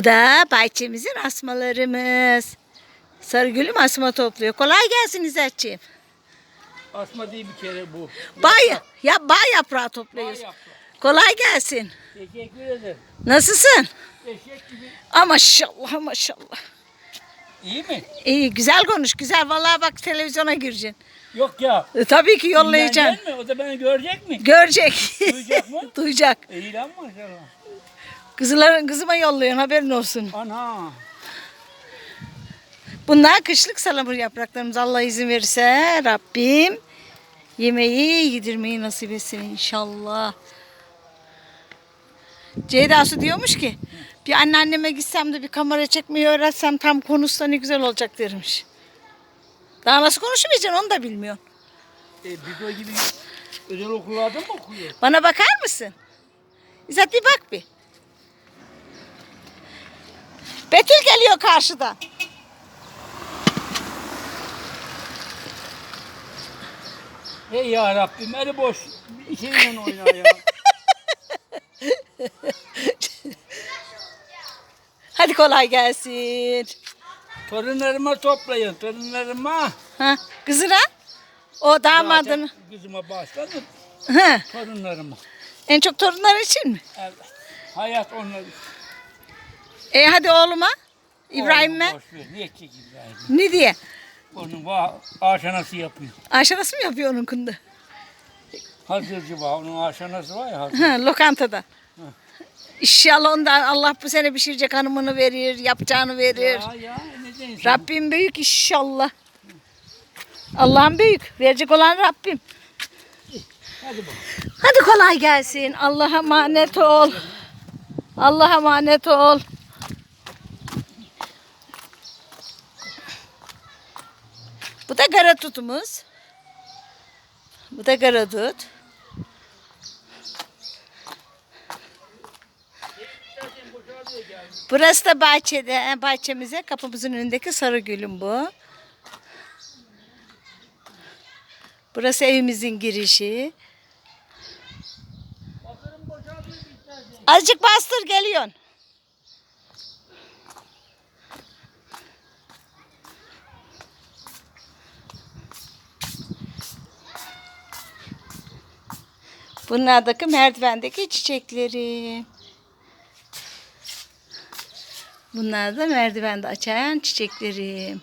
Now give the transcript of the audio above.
Bu da bahçemizin asmalarımız. Sarıgül'üm asma topluyor. Kolay gelsin İzzetciğim. Asma değil bir kere bu. Bağ, ya bağ yaprağı topluyoruz. yaprak. Kolay gelsin. Teşekkür ederim. Nasılsın? Eşek gibi. Aa, maşallah maşallah. İyi mi? İyi güzel konuş güzel. Vallahi bak televizyona gireceksin. Yok ya. E, tabii ki yollayacaksın. Dinlenecek mi? O da beni görecek mi? Görecek. Duyacak mı? Duyacak. İyi lan maşallah. Kızların kızıma yolluyorsun haberin olsun. Ana. Bunlar kışlık salamur yapraklarımız. Allah izin verirse Rabbim yemeği yedirmeyi nasip etsin inşallah. Ceyda Su diyormuş ki bir anneanneme gitsem de bir kamera çekmeyi öğretsem tam konuşsa ne güzel olacak dermiş. Daha nasıl konuşmayacaksın onu da bilmiyorsun. E, biz o gibi özel okullarda mı okuyor? Bana bakar mısın? İzzet bir bak bir. Betül geliyor karşıdan. Ey ya Rabbim eli boş. Şeyle oynar ya. Hadi kolay gelsin. Torunlarıma toplayın. Torunlarıma. Ha, kızına? O damadını. Zaten Kızıma başladım. Ha, Torunlarıma. en çok torunlar için mi? Evet. Hayat onları. E hadi oğluma. İbrahim'e. Oğlum boş ver. Niye çek İbrahim? Ne diye? Onun va aşanası yapıyor. Aşağısı mı yapıyor onun kunda? Hazırcı var. Onun aşanası var ya hazır. Ha, lokantada. İnşallah ondan Allah bu sene pişirecek hanımını verir, yapacağını verir. Ya ya ne diyorsun? Rabbim büyük inşallah. Allah'ım büyük. Verecek olan Rabbim. Hadi bakalım. Hadi kolay gelsin. Allah'a emanet ol. Allah'a emanet ol. Bu da garatutumuz. Bu da garadut. Burası da bahçede, bahçemize kapımızın önündeki sarı gülüm bu. Burası evimizin girişi. Azıcık bastır geliyorsun. Bunlardaki merdivendeki çiçekleri. Bunlar da merdivende açan çiçeklerim.